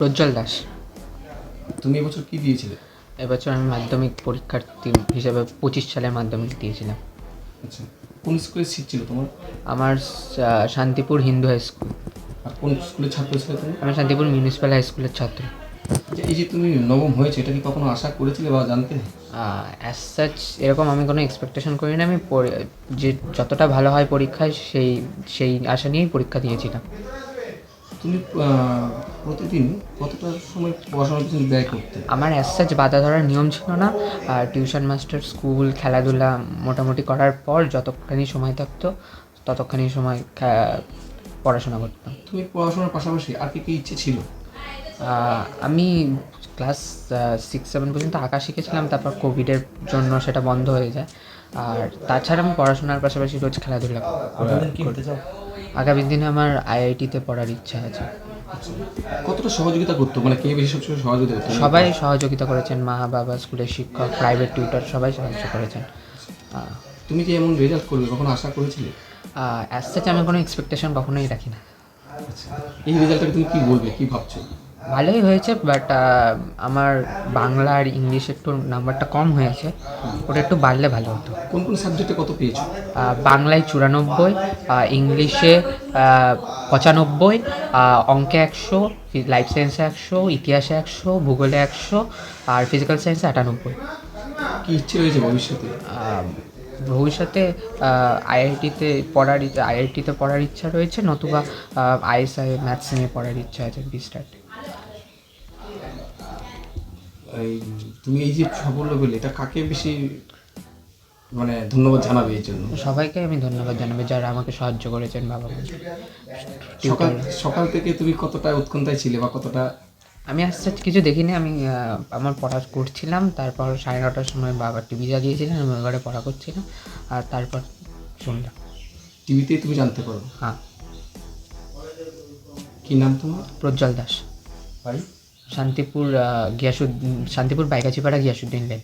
প্রজ্জ্বল দাস। তুমি এবছর কি দিয়েছিলে? এবছর আমি মাধ্যমিক পরীক্ষার্থী হিসেবে পঁচিশ সালের মাধ্যমিক দিয়েছিলাম। আচ্ছা কোন স্কুলের সিট ছিল তোমার? আমার শা- শান্তিপুর হিন্দু হাই স্কুল। আর কোন স্কুলের ছাত্র ছিলে তুমি? আমি শান্তিপুর মিউনিসিপ্যাল হাই স্কুলের ছাত্র। আচ্ছা, এই যে তুমি নবম হয়েছে এটা কি কখনো আশা করেছিলে বা জানতে? অ্যাজ সাচ এরকম আমি কোনো এক্সপেকটেশন করি না। আমি যে যতটা ভালো হয় পরীক্ষায় সেই সেই আশা নিয়েই পরীক্ষা দিয়েছিলাম। তুমি প্রতিদিন কতটা সময় পড়াশোনার পিছনে ব্যয় করতে? আমার অ্যাজ সাচ বাধা ধরার নিয়ম ছিল না। আর টিউশন মাস্টার স্কুল খেলাধুলা মোটামুটি করার পর যতখানি সময় থাকতো ততক্ষণই সময় পড়াশোনা করতাম। তুমি পড়াশোনার পাশাপাশি আর কি কি ইচ্ছে ছিল? আমি ক্লাস সিক্স সেভেন পর্যন্ত আঁকা শিখেছিলাম তারপর কোভিডের জন্য সেটা বন্ধ হয়ে যায়। আর তাছাড়া আমি পড়াশোনার পাশাপাশি রোজ খেলাধুলা আগামী দিনে আমার আইআইটিতে পড়ার ইচ্ছা আছে। কতটা সহযোগিতা করতো? মানে কে বেশি সবসময় সহযোগিতা করতো? সবাই সহযোগিতা করেছেন মা বাবা স্কুলের শিক্ষক প্রাইভেট টিউটর সবাই সাহায্য করেছেন। তুমি যে এমন রেজাল্ট করবে? কখনো আশা করেছিলে? অ্যাজ সাচ আমি কোনো এক্সপেকটেশন কখনোই রাখি না। আচ্ছা এই রেজাল্টটাকে তুমি কি বলবে? কি ভাবছ? ভালোই হয়েছে বাট আমার বাংলা আর ইংলিশে একটু নাম্বারটা কম হয়েছে। ওটা একটু বাড়লে ভালো হতো। কোন কোন সাবজেক্টে কত পেয়েছ? বাংলায় চুরানব্বই ইংলিশে পঁচানব্বই অঙ্কে একশো লাইফ সায়েন্সে একশো ইতিহাসে একশো ভূগোলে একশো আর ফিজিক্যাল সায়েন্সে আটানব্বই। কি ইচ্ছে রয়েছে ভবিষ্যতে? ভবিষ্যতে আইআইটিতে পড়ার আইআইটিতে পড়ার ইচ্ছা রয়েছে নতুবা আইএসআই ম্যাথস নিয়ে পড়ার ইচ্ছা আছে বিস্টার্ট এই তুমি এই যে সাফল্য পেলে এটা কাকে বেশি মানে ধন্যবাদ জানাবে এই জন্য? সবাইকে আমি ধন্যবাদ জানাব যারা আমাকে সাহায্য করেছেন বাবা মা। সকাল সকাল থেকে তুমি কতটা উৎকণ্ঠায় ছিলে বা কতটা আমি আজ সাথে কিছু দেখিনি আমি আমার পড়া করছিলাম তারপর সাড়ে নটার সময় বাবা টিভি জ্বালিয়েছিলেন আমি ঘরে পড়া করছিলাম আর তারপর শুনলাম। টিভিতেই তুমি জানতে পারো? হ্যাঁ। কি নাম তোমার? প্রজ্জ্বল দাস। ভাই শান্তিপুর গিয়াসুদ্দিন শান্তিপুর বাইকাছিপাড়া গিয়াসুদ্দিন লেন